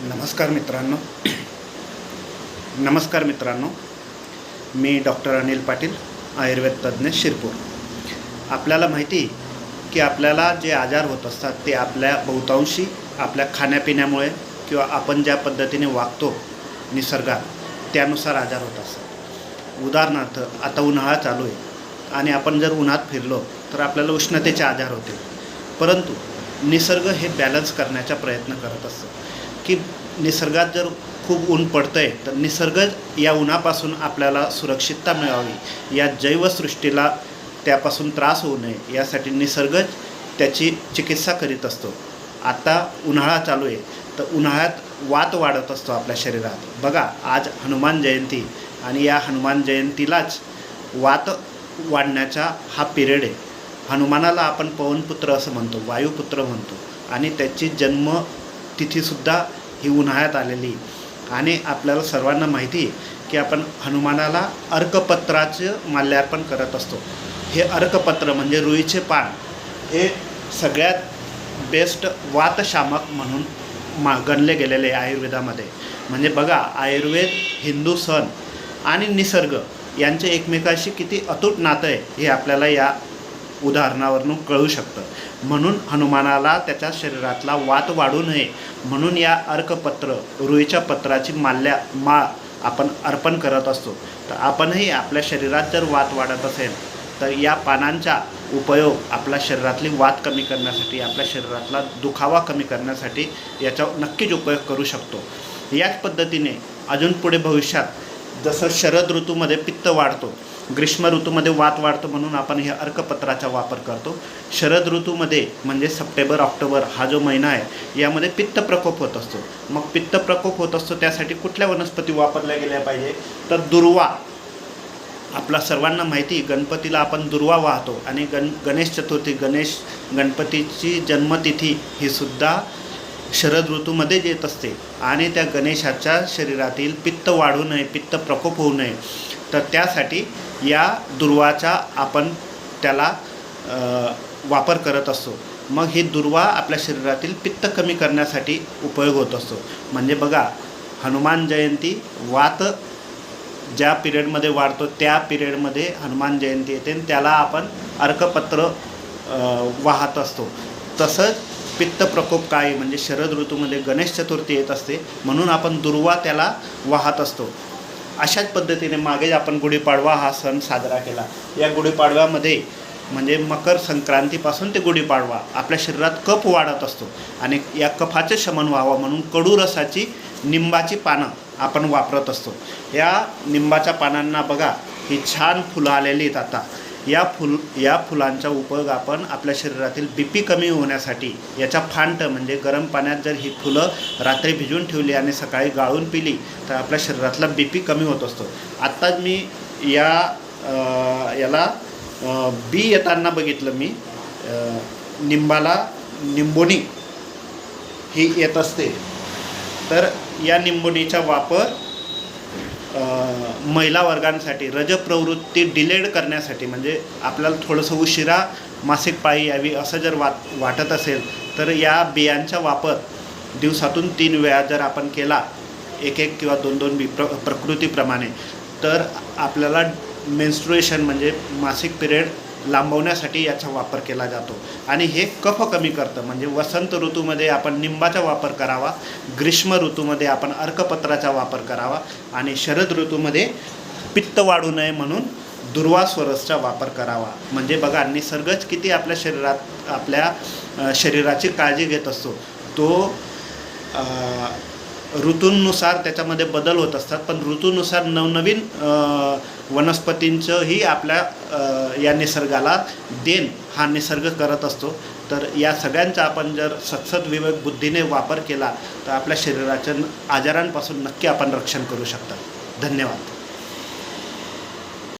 नमस्कार मित्रांनो. नमस्कार मित्रांनो. मी डॉक्टर अनिल पाटील आयुर्वेद तज्ज्ञ शिरपूर. आपल्याला माहिती की आपल्याला जे आजार होत असतात ते आपल्या बहुतांशी आपल्या खाण्यापिण्यामुळे किंवा आपण ज्या पद्धतीने वागतो निसर्गात त्यानुसार आजार होत असतात. उदाहरणार्थ आता उन्हाळा चालू आहे आणि आपण जर उन्हात फिरलो तर आपल्याला उष्णतेचे आजार होते परंतु निसर्ग हे बॅलन्स करण्याचा प्रयत्न करत असतो. की निसर्गात जर खूप ऊन पडतं आहे तर निसर्ग या उन्हापासून आपल्याला सुरक्षितता मिळावी. या जैवसृष्टीला त्यापासून त्रास होऊ नये. यासाठी निसर्गच त्याची चिकित्सा करीत असतो. आता उन्हाळा चालू आहे तर उन्हाळ्यात वात वाढत असतो आपल्या शरीरात. बघा आज हनुमान जयंती आणि या हनुमान जयंतीलाच वात वाढण्याचा हा पिरियड आहे. हनुमानाला आपण पवनपुत्र असं म्हणतो वायुपुत्र म्हणतो आणि त्याची जन्म तिथीसुद्धा ही उन्हाळ्यात आलेली. आणि आपल्याला सर्वांना माहिती आहे की आपण हनुमानाला अर्कपत्राचं माल्यार्पण करत असतो. हे अर्कपत्र म्हणजे रुईचे पान हे सगळ्यात बेस्ट वातशामक म्हणून मा गणले गेलेले आहे आयुर्वेदामध्ये. म्हणजे बघा आयुर्वेद हिंदू सण आणि निसर्ग यांचे एकमेकाशी किती अतूट नातं आहे हे आपल्याला या उदाहरणावरून कळू शकतं. म्हणून हनुमानाला त्याच्या शरीरातला वात वाढू नये. म्हणून या अर्कपत्र रुईच्या पत्राची माल्या माळ आपण अर्पण करत असतो. तर आपणही आपल्या शरीरात जर वात वाढत असेल तर या पानांचा उपयोग आपल्या शरीरातली वात कमी करण्यासाठी आपल्या शरीरातला दुखावा कमी करण्यासाठी याचा नक्कीच उपयोग करू शकतो. याच पद्धतीने अजून पुढे भविष्यात जसं शरद ऋतूमध्ये पित्त वाढतो ग्रीष्म ऋतूमध्ये वात वाढतो म्हणून आपण हे अर्कपत्राचा वापर करतो. शरद ऋतूमध्ये म्हणजे सप्टेंबर ऑक्टोबर हा जो महिना आहे यामध्ये पित्त प्रकोप होत असतो. मग पित्त प्रकोप होत असतो त्यासाठी कुठल्या वनस्पती वापरल्या गेल्या पाहिजे? तर दुर्वा. आपला सर्वांना माहिती गणपतीला आपण दुर्वा वाहतो आणि गण गणेश चतुर्थी गणेश गणपतीची जन्मतिथी ही सुद्धा शरद ऋतूमध्येच येत असते आणि त्या गणेशाच्या शरीरातील पित्त वाढू नये पित्त प्रकोप होऊ नये. तर त्यासाठी या दुर्वाचा आपण त्याला वापर करत असतो. मग ही दुर्वा आपल्या शरीरातील पित्त कमी करण्यासाठी उपयोग होत असतो. म्हणजे बघा हनुमान जयंती वात ज्या पिरियडमध्ये वाढतो त्या पिरियडमध्ये हनुमान जयंती येते आणि त्याला आपण अर्कपत्र वाहत असतो. तसंच पित्त प्रकोप काय म्हणजे शरद ऋतूमध्ये गणेश चतुर्थी येत असते म्हणून आपण दुर्वा त्याला वाहत असतो. अशाच पद्धतीने मागे आपण गुढीपाडवा हा सण साजरा केला. या गुढीपाडव्यामध्ये म्हणजे मकर संक्रांतीपासून ते गुढीपाडवा आपल्या शरीरात कफ वाढत असतो आणि या कफाचं शमन व्हावं म्हणून कडू रसाची निंबाची पानं आपण वापरत असतो. या निंबाच्या पानांना बघा ही छान फुलं आलेली आहेत आता. या फुल या फुलांचा उपयोग आपण आपल्या शरीरातील बी पी कमी होण्यासाठी याचा फांट म्हणजे गरम पाण्यात जर ही फुलं रात्री भिजवून ठेवली आणि सकाळी गाळून पिली तर आपल्या शरीरातला बी पी कमी होत असतो. आत्ताच मी या याला बी येताना बघितलं मी. निंबाला निंबोणी ही येत असते. तर या निंबोणीचा वापर महिला वर्गांसाठी रजप्रवृत्ती डिलेड करण्यासाठी म्हणजे आपल्याला थोडंसं उशिरा मासिक पाळी यावी असं जर वाट वाटत असेल तर या बियांचा वापर दिवसातून तीन वेळा जर आपण केला एक एक किंवा दोन दोन बी प्र प्रकृतीप्रमाणे तर आपल्याला मेन्स्ट्रुएशन म्हणजे मासिक पिरियड लांबवण्यासाठी याचा वापर केला जातो. आणि हे कफ कमी करतं. म्हणजे वसंत ऋतूमध्ये आपण निंबाचा वापर करावा ग्रीष्म ऋतूमध्ये आपण अर्कपत्राचा वापर करावा आणि शरद ऋतूमध्ये पित्त वाढू नये म्हणून दुर्वास्वरसचा वापर करावा. म्हणजे बघा निसर्गच किती आपल्या शरीरात आपल्या शरीराची काळजी घेत असतो. तो ऋतूंनुसार त्याच्यामध्ये बदल होत असतात. पण ऋतूनुसार नवनवीन वनस्पतींचंही आपल्या या निसर्गाला देण हा निसर्ग करत असतो. तर या सगळ्यांचा आपण जर सत्सद विवेक बुद्धीने वापर केला तर आपल्या शरीराच्या आजारांपासून नक्की आपण रक्षण करू शकता. धन्यवाद.